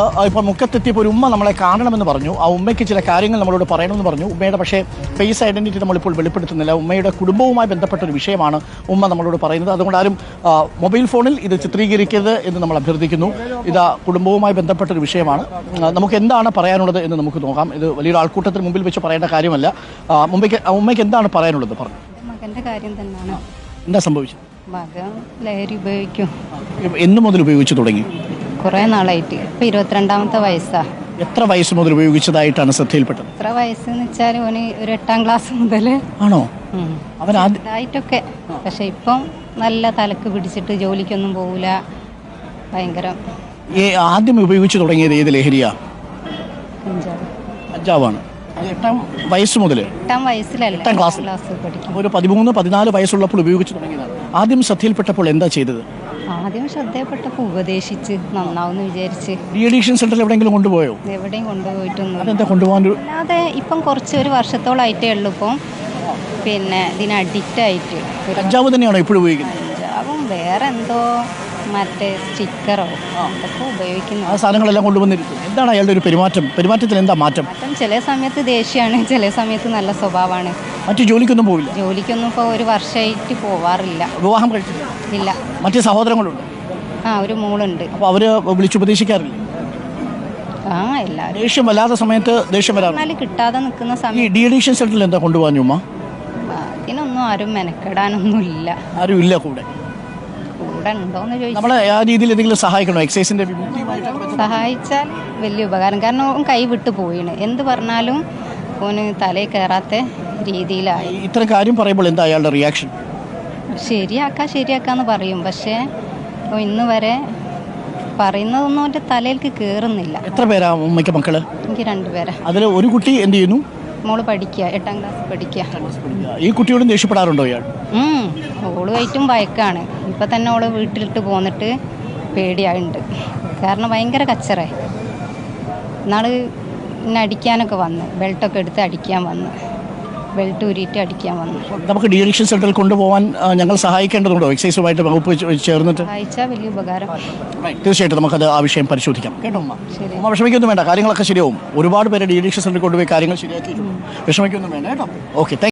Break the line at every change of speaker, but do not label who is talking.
ഇപ്പോൾ മുക്കത്തെത്തിയപ്പോൾ ഒരു ഉമ്മ നമ്മളെ കാണണമെന്ന് പറഞ്ഞു. ആ ഉമ്മയ്ക്ക് ചില കാര്യങ്ങൾ നമ്മളോട് പറയണമെന്ന് പറഞ്ഞു. ഉമ്മയുടെ പക്ഷേ ഫേസ് ഐഡന്റിറ്റി നമ്മളിപ്പോൾ വെളിപ്പെടുത്തുന്നില്ല. ഉമ്മയുടെ കുടുംബവുമായി ബന്ധപ്പെട്ട ഒരു വിഷയമാണ് ഉമ്മ നമ്മളോട് പറയുന്നത്. അതുകൊണ്ട് ആരും മൊബൈൽ ഫോണിൽ ഇത് ചിത്രീകരിക്കരുത് എന്ന് നമ്മൾ അഭ്യർത്ഥിക്കുന്നു. ഇത് കുടുംബവുമായി ബന്ധപ്പെട്ട ഒരു വിഷയമാണ് നമുക്ക് എന്താണ് പറയാനുള്ളത് എന്ന് നമുക്ക് നോക്കാം. ഇത് വലിയൊരു ആൾക്കൂട്ടത്തിന് മുമ്പിൽ വെച്ച് പറയേണ്ട കാര്യമല്ല. ഉമ്മയ്ക്ക് മുമ്പേക്ക് ഉമ്മയ്ക്ക് എന്താണ് പറയാനുള്ളത്? പറഞ്ഞു.
മകന്റെ കാര്യം തന്നെയാണ്.
എന്താ സംഭവിച്ചത്?
മകൻ ലഹരി ഉപയോഗിക്കും.
എന്ന് മുതൽ ഉപയോഗിച്ചു തുടങ്ങി.
കുറേ നാളായിട്ട്. ഇപ്പം ഇരുപത്തിരണ്ടാമത്തെ വയസ്സാ.
എത്ര വയസ്സ് മുതൽ ഉപയോഗിച്ചതായിട്ടാണ് ശ്രദ്ധയിൽപ്പെട്ടത്?
എത്ര വയസ്സെന്ന് വെച്ചാൽ ഓന് ഒരു എട്ടാം ക്ലാസ് മുതൽ
ആണോ? അവൻ
പക്ഷെ ഇപ്പം നല്ല തലക്ക് പിടിച്ചിട്ട് ജോലിക്കൊന്നും പോകില്ല ഭയങ്കര.
ഈ ആദ്യം ഉപയോഗിച്ചു തുടങ്ങിയത് ഏത് ലഹരിയാ?
കഞ്ചാവ്.
കഞ്ചാവാണ്. അത് എട്ടാം വയസ്സ് മുതൽ
എട്ടാം വയസ്സിലല്ല
എട്ടാം ക്ലാസ്
ക്ലാസ് പഠിക്കും
ഒരു പതിമൂന്ന് പതിനാല് വയസ്സുള്ളപ്പോൾ ഉപയോഗിച്ചു തുടങ്ങിയതാണ്. ആദ്യം ശ്രദ്ധയിൽപ്പെട്ടപ്പോൾ എന്താ ചെയ്തത്?
ആദ്യം ശ്രദ്ധയപ്പെട്ടപ്പോൾ ഉപദേശിച്ച് നന്നാവുമെന്ന് വിചാരിച്ച്.
അഡീഷൻ സെന്ററിൽ എവിടെയെങ്കിലും കൊണ്ടുപോയോ?
എവിടെയും കൊണ്ടുപോയിട്ടൊന്നും
അതെന്താ കൊണ്ടുപോകാൻ ഒരു
അല്ലാതെ ഇപ്പം കുറച്ച് ഒരു വർഷത്തോളായിട്ടേ ഉള്ളൂ ഇപ്പം. പിന്നെ ഇതിന് അഡിക്റ്റ് ആയിട്ട്. ഒരു
കഞ്ചാവ് തന്നെയാണോ ഇപ്പോഴും ഉപയോഗിക്കുന്നത്
കഞ്ചാവും വേറെ എന്തോ മറ്റേ സ്റ്റിക്കറോ അതൊക്കെ ഉപയോഗിക്കുന്നു.
ആ സാധനങ്ങളെല്ലാം കൊണ്ടുവന്നിരിക്കും എന്താണ് അയാളുടെ ഒരു പെരുമാറ്റം? പെരുമാറ്റത്തിൽ എന്താ മാറ്റം?
അപ്പം ചില സമയത്ത് ദേഷ്യമാണ് ചില സമയത്ത് നല്ല സ്വഭാവമാണ്.
മറ്റു ജോലിക്കൊന്നും പോവില്ല?
ജോലിക്കൊന്നും ഇപ്പോൾ ഒരു വർഷമായിട്ട് പോവാറില്ല.
വിവാഹം കഴിച്ചില്ല
ഇല്ല.
മറ്റു സഹോദരങ്ങളുണ്ട്?
ആ ഒരു മോളുണ്ട്.
അപ്പോൾ അവർ വിളിച്ചുപദേശിക്കാറില്ല
ആ എല്ലാവരും
ദേഷ്യം വല്ലാത്ത സമയത്ത് ദേഷ്യം വരാറുണ്ട്?
കിട്ടാതെ നിൽക്കുന്ന
ഈ
സമയം.
ഡി അഡീഷൻ സെന്ററിൽ എന്താ കൊണ്ടുപോകാൻ ഉമ്മ?
അതിനൊന്നും ആരും മെനക്കെടാനൊന്നും ഇല്ല
ആരും ഇല്ല കൂടെ.
കൂടെ ഉണ്ടോയെന്ന് ചോദിച്ചാൽ
നമ്മളെ ആ രീതിയിൽ എന്തെങ്കിലും സഹായിക്കണോ? എക്സൈസിന്റെ
സഹായിച്ചാൽ വലിയ ഉപകാരം. കാരണം ഓൻ കൈ വിട്ട് പോയിണ്. എന്ത് പറഞ്ഞാലും ഓന് തലയിൽ കയറാത്ത രീതിയിലായി.
ഇത്ര കാര്യം പറയുമ്പോൾ എന്താ അയാളുടെ റിയാക്ഷൻ
ശരിയാക്കാ ശരിയാക്കാന്ന് പറയും. പക്ഷേ ഇപ്പൊ ഇന്ന് വരെ പറയുന്നതൊന്നും അവന്റെ തലയിലേക്ക് കേറുന്നില്ല.
എത്ര പേരാ ഉമ്മയ്ക്ക് മക്കൾ?
എനിക്ക് രണ്ടുപേരാ
അതിൽ ഒരു കുട്ടി എന്ത് ചെയ്യുന്നു?
മോൾ പഠിക്കുക എട്ടാം ക്ലാസ് പഠിക്കുക
ഈ കുട്ടിയോടും ദേഷ്യപ്പെടാറുണ്ടോ ഇയാൾ?
ഓൾ ഓളുമായിട്ടും ഭയക്കാണ് ഇപ്പൊ തന്നെ ഓൾ വീട്ടിലിട്ട് പോന്നിട്ട് പേടിയായിട്ടുണ്ട് കാരണം ഭയങ്കര കച്ചറേ. നാൾ പിന്നെ അടിക്കാനൊക്കെ വന്ന് ബെൽറ്റൊക്കെ എടുത്ത് അടിക്കാൻ വന്ന്. ബെൽറ്റ് ഊരിയിട്ട് അടിക്കാൻ വന്നു.
നമുക്ക് ഡി അഡിക്ഷൻ സെന്ററിൽ കൊണ്ടുപോകാൻ ഞങ്ങൾ സഹായിക്കേണ്ടതുണ്ടോ? എക്സൈസുമായിട്ട് വകുപ്പ് ചേർന്നിട്ട്?
സഹായിച്ചാൽ വലിയ ഉപകാരം.
തീർച്ചയായിട്ടും നമുക്കത് ആ വിഷയം പരിശോധിക്കാം. കേട്ടോ അമ്മ വിഷമിക്കൊന്നും വേണ്ട. കാര്യങ്ങളൊക്കെ ശരിയാവും. ഒരുപാട് പേര് ഡി അഡിക്ഷൻ സെന്ററിൽ കൊണ്ടുപോയി കാര്യങ്ങൾ ശരിയാക്കി വിഷമിക്കൊന്നും വേണ്ട. കേട്ടോ? ഓക്കെ